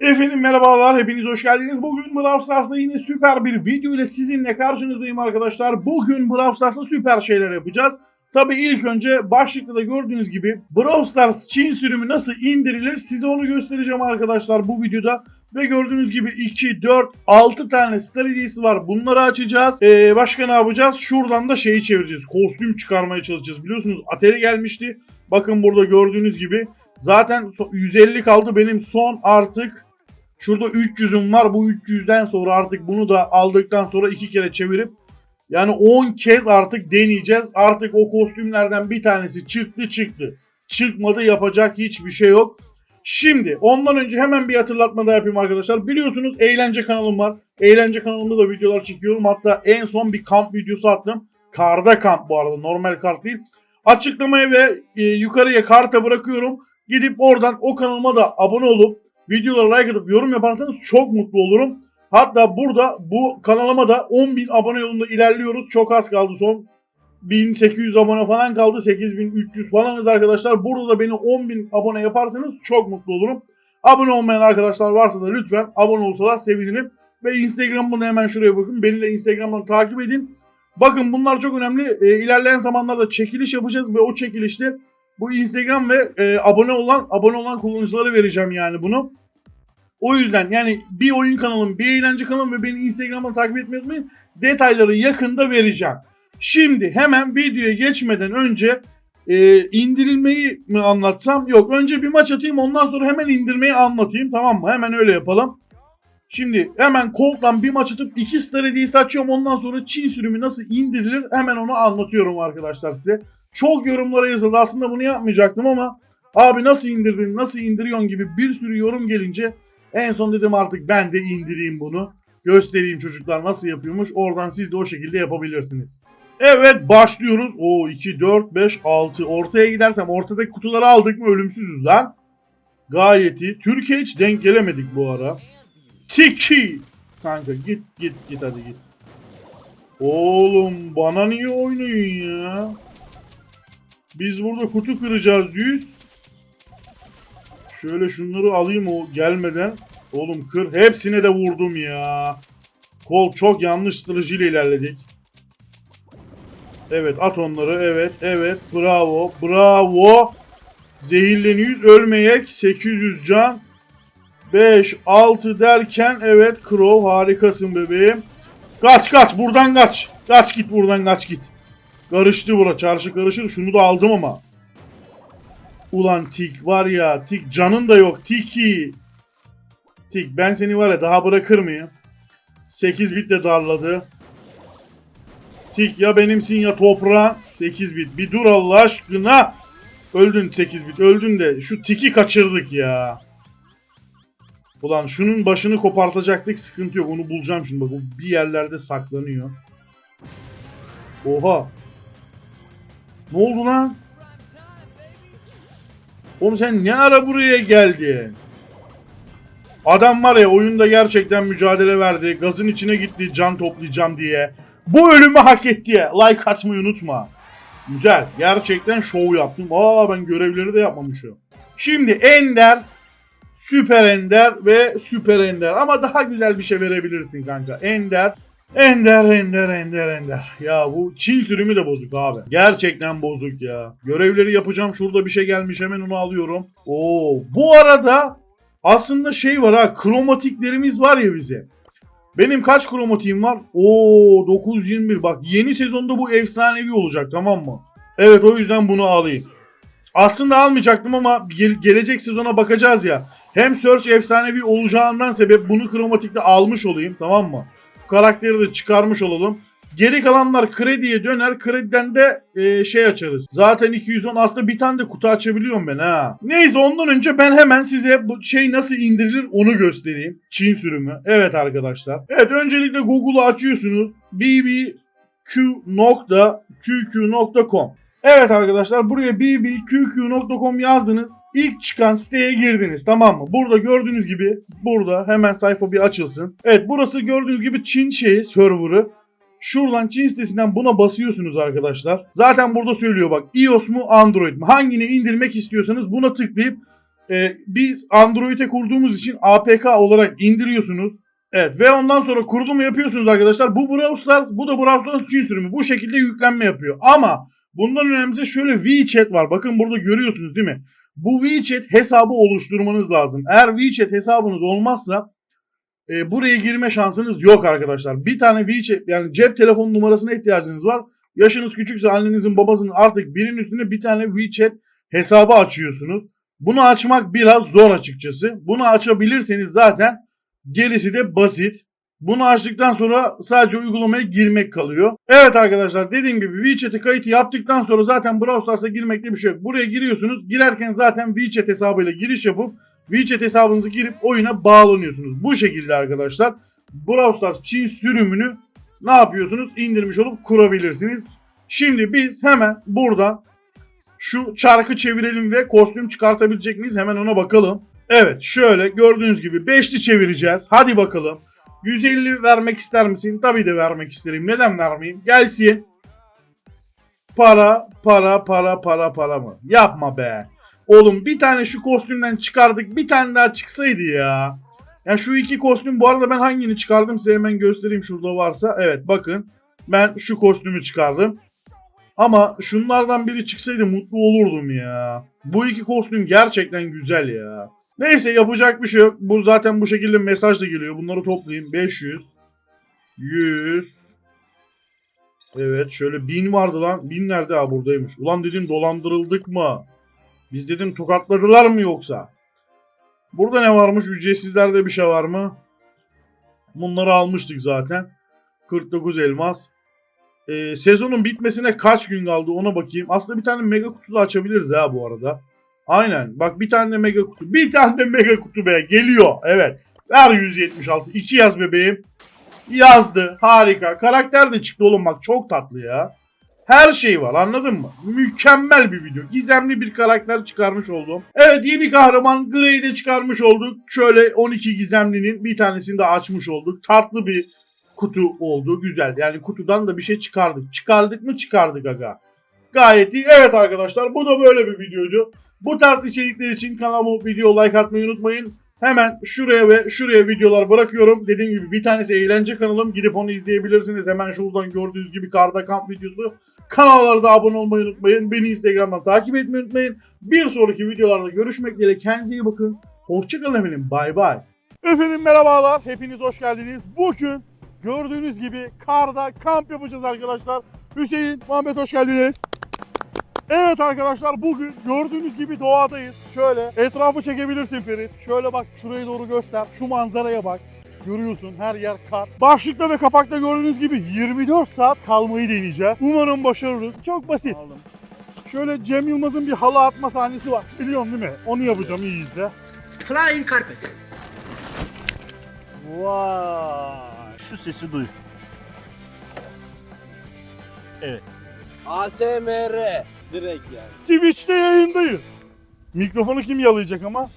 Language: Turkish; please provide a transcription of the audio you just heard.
Efendim merhabalar, hepiniz hoş geldiniz. Bugün Brawl Stars'ta yine süper bir video ile sizinle karşınızdayım arkadaşlar. Bugün Brawl Stars'ta süper şeyler yapacağız. Tabi ilk önce başlıkta da gördüğünüz gibi Brawl Stars Çin sürümü nasıl indirilir size onu göstereceğim arkadaşlar bu videoda. Ve gördüğünüz gibi 2, 4, 6 tane star hediyesi var. Bunları açacağız. Ee, başka ne yapacağız? Şuradan da şeyi çevireceğiz. Kostüm çıkarmaya çalışacağız. Biliyorsunuz Atari gelmişti. Bakın burada gördüğünüz gibi. Zaten so- 150 kaldı benim son artık. Şurada 300'üm var. Bu 300'den sonra artık bunu da aldıktan sonra iki kere çevirip yani 10 kez artık deneyeceğiz. Artık o kostümlerden bir tanesi çıktı çıktı. Çıkmadı yapacak hiçbir şey yok. Şimdi ondan önce hemen bir hatırlatma da yapayım arkadaşlar. Biliyorsunuz eğlence kanalım var. Eğlence kanalımda da videolar çekiyorum. Hatta en son bir kamp videosu attım. Karda kamp bu arada normal kart değil. Açıklamaya ve e, yukarıya karta bırakıyorum. Gidip oradan o kanalıma da abone olup videolara like atıp yorum yaparsanız çok mutlu olurum. Hatta burada bu kanalıma da 10.000 abone yolunda ilerliyoruz. Çok az kaldı son 1800 abone falan kaldı. 8300 falanız arkadaşlar. Burada da beni 10.000 abone yaparsanız çok mutlu olurum. Abone olmayan arkadaşlar varsa da lütfen abone olsalar sevinirim. Ve Instagram'ını hemen şuraya bakın. Beni de Instagram'dan takip edin. Bakın bunlar çok önemli. E, ilerleyen zamanlarda çekiliş yapacağız ve o çekilişte bu Instagram ve e, abone olan abone olan kullanıcılara vereceğim yani bunu. O yüzden yani bir oyun kanalım, bir eğlence kanalım ve beni Instagram'dan takip etmeyi unutmayın. Detayları yakında vereceğim. Şimdi hemen videoya geçmeden önce e, indirilmeyi mi anlatsam? Yok önce bir maç atayım ondan sonra hemen indirmeyi anlatayım tamam mı? Hemen öyle yapalım. Şimdi hemen Colt'tan bir maç atıp iki star hediyesi açıyorum. Ondan sonra Çin sürümü nasıl indirilir hemen onu anlatıyorum arkadaşlar size. Çok yorumlara yazıldı. Aslında bunu yapmayacaktım ama abi nasıl indirdin, nasıl indiriyorsun gibi bir sürü yorum gelince en son dedim artık ben de indireyim bunu. Göstereyim çocuklar nasıl yapıyormuş. Oradan siz de o şekilde yapabilirsiniz. Evet başlıyoruz. O 2, 4, 5, 6. Ortaya gidersem ortadaki kutuları aldık mı ölümsüzüz lan. Gayet iyi. Türkiye hiç denk gelemedik bu ara. Tiki. Kanka git git git hadi git. Oğlum bana niye oynayın ya? Biz burada kutu kıracağız düz. Şöyle şunları alayım o gelmeden. Oğlum kır. Hepsine de vurdum ya. Kol çok yanlış stratejiyle ilerledik. Evet at onları. Evet evet. Bravo. Bravo. Zehirleniyoruz. Ölmeyek. 800 can. 5, 6 derken evet Crow harikasın bebeğim. Kaç kaç buradan kaç. Kaç git buradan kaç git. Karıştı bura çarşı karışır. Şunu da aldım ama. Ulan Tik var ya Tik canın da yok Tiki. Tik ben seni var ya daha bırakır mıyım? 8 bit de darladı. Tik ya benimsin ya toprağın. 8 bit bir dur Allah aşkına. Öldün 8 bit öldün de şu Tik'i kaçırdık ya. Ulan şunun başını kopartacaktık sıkıntı yok onu bulacağım şimdi bak bir yerlerde saklanıyor. Oha. Ne oldu lan? Oğlum sen ne ara buraya geldin? Adam var ya oyunda gerçekten mücadele verdi. Gazın içine gitti can toplayacağım diye. Bu ölümü hak etti. Like atmayı unutma. Güzel. Gerçekten şov yaptım. Aa ben görevleri de yapmamışım. Şimdi Ender, Süper Ender ve Süper Ender. Ama daha güzel bir şey verebilirsin kanka. Ender, Ender, Ender, Ender, Ender. Ya bu Çin sürümü de bozuk abi. Gerçekten bozuk ya. Görevleri yapacağım. Şurada bir şey gelmiş. Hemen onu alıyorum. Oo, bu arada aslında şey var ha. Kromatiklerimiz var ya bize. Benim kaç kromatiğim var? Oo 921. Bak yeni sezonda bu efsanevi olacak tamam mı? Evet o yüzden bunu alayım. Aslında almayacaktım ama gel- gelecek sezona bakacağız ya. Hem Search efsanevi olacağından sebep bunu kromatikte almış olayım tamam mı? Karakteri de çıkarmış olalım. Geri kalanlar krediye döner. Krediden de e, şey açarız. Zaten 210 aslında bir tane de kutu açabiliyorum ben ha. Neyse ondan önce ben hemen size bu şey nasıl indirilir onu göstereyim. Çin sürümü. Evet arkadaşlar. Evet öncelikle Google'u açıyorsunuz. bbq.qq.com Evet arkadaşlar buraya bbqq.com yazdınız. İlk çıkan siteye girdiniz tamam mı? Burada gördüğünüz gibi burada hemen sayfa bir açılsın. Evet burası gördüğünüz gibi Çin şeyi server'ı. Şuradan Çin sitesinden buna basıyorsunuz arkadaşlar. Zaten burada söylüyor bak iOS mu Android mu? Hangini indirmek istiyorsanız buna tıklayıp e, biz Android'e kurduğumuz için APK olarak indiriyorsunuz. Evet ve ondan sonra kurulumu yapıyorsunuz arkadaşlar. Bu Brawl Stars, bu da Brawl Stars Çin sürümü. Bu şekilde yüklenme yapıyor. Ama bundan önemlisi şöyle WeChat var. Bakın burada görüyorsunuz değil mi? Bu WeChat hesabı oluşturmanız lazım. Eğer WeChat hesabınız olmazsa e, buraya girme şansınız yok arkadaşlar. Bir tane WeChat yani cep telefonu numarasına ihtiyacınız var. Yaşınız küçükse annenizin babasının artık birinin üstünde bir tane WeChat hesabı açıyorsunuz. Bunu açmak biraz zor açıkçası. Bunu açabilirseniz zaten gerisi de basit. Bunu açtıktan sonra sadece uygulamaya girmek kalıyor. Evet arkadaşlar dediğim gibi WeChat'e kayıt yaptıktan sonra zaten Brawl Stars'a girmekte bir şey yok. Buraya giriyorsunuz. Girerken zaten WeChat hesabıyla giriş yapıp WeChat hesabınızı girip oyuna bağlanıyorsunuz. Bu şekilde arkadaşlar Brawl Stars Çin sürümünü ne yapıyorsunuz? İndirmiş olup kurabilirsiniz. Şimdi biz hemen buradan şu çarkı çevirelim ve kostüm çıkartabilecek miyiz? Hemen ona bakalım. Evet şöyle gördüğünüz gibi beşli çevireceğiz. Hadi bakalım. 150 vermek ister misin? Tabii de vermek isterim. Neden vermeyeyim? Gelsin. Para, para, para, para, para mı? Yapma be. Oğlum bir tane şu kostümden çıkardık. Bir tane daha çıksaydı ya. Ya şu iki kostüm bu arada ben hangini çıkardım size hemen göstereyim şurada varsa. Evet bakın. Ben şu kostümü çıkardım. Ama şunlardan biri çıksaydı mutlu olurdum ya. Bu iki kostüm gerçekten güzel ya. Neyse yapacak bir şey yok. Bu zaten bu şekilde mesaj da geliyor. Bunları toplayayım. 500 100 Evet şöyle 1000 vardı lan. 1000 nerede? Ha buradaymış. Ulan dedim dolandırıldık mı? Biz dedim tokatladılar mı yoksa? Burada ne varmış? Ücretsizlerde bir şey var mı? Bunları almıştık zaten. 49 elmas. Ee, sezonun bitmesine kaç gün kaldı ona bakayım. Aslında bir tane mega kutu da açabiliriz ha bu arada. Aynen. Bak bir tane mega kutu. Bir tane mega kutu be. Geliyor. Evet. Ver 176. 2 yaz bebeğim. Yazdı. Harika. Karakter de çıktı oğlum bak çok tatlı ya. Her şey var anladın mı? Mükemmel bir video. Gizemli bir karakter çıkarmış oldum. Evet yeni kahraman Grey'i de çıkarmış olduk. Şöyle 12 gizemlinin bir tanesini de açmış olduk. Tatlı bir kutu oldu. Güzel. Yani kutudan da bir şey çıkardık. Çıkardık mı çıkardık aga. Gayet iyi. Evet arkadaşlar bu da böyle bir videoydu. Bu tarz içerikler için kanalıma video like atmayı unutmayın. Hemen şuraya ve şuraya videolar bırakıyorum. Dediğim gibi bir tanesi eğlence kanalım. Gidip onu izleyebilirsiniz. Hemen şuradan gördüğünüz gibi karda kamp videosu. Kanallara da abone olmayı unutmayın. Beni Instagram'dan takip etmeyi unutmayın. Bir sonraki videolarda görüşmek dileğiyle. Kendinize iyi bakın. Hoşçakalın efendim. Bay bay. Efendim merhabalar. Hepiniz hoş geldiniz. Bugün gördüğünüz gibi karda kamp yapacağız arkadaşlar. Hüseyin, Muhammed hoş geldiniz. Evet arkadaşlar bugün gördüğünüz gibi doğadayız. Şöyle etrafı çekebilirsin Ferit. Şöyle bak şuraya doğru göster. Şu manzaraya bak. Görüyorsun her yer kar. Başlıkta ve kapakta gördüğünüz gibi 24 saat kalmayı deneyeceğiz. Umarım başarırız. Çok basit. Şöyle Cem Yılmaz'ın bir halı atma sahnesi var. Biliyorsun değil mi? Onu yapacağım iyi izle. Flying carpet. Vay. Şu sesi duy. ASMR. Direkt yani. Twitch'te yayındayız. Mikrofonu kim yalayacak ama?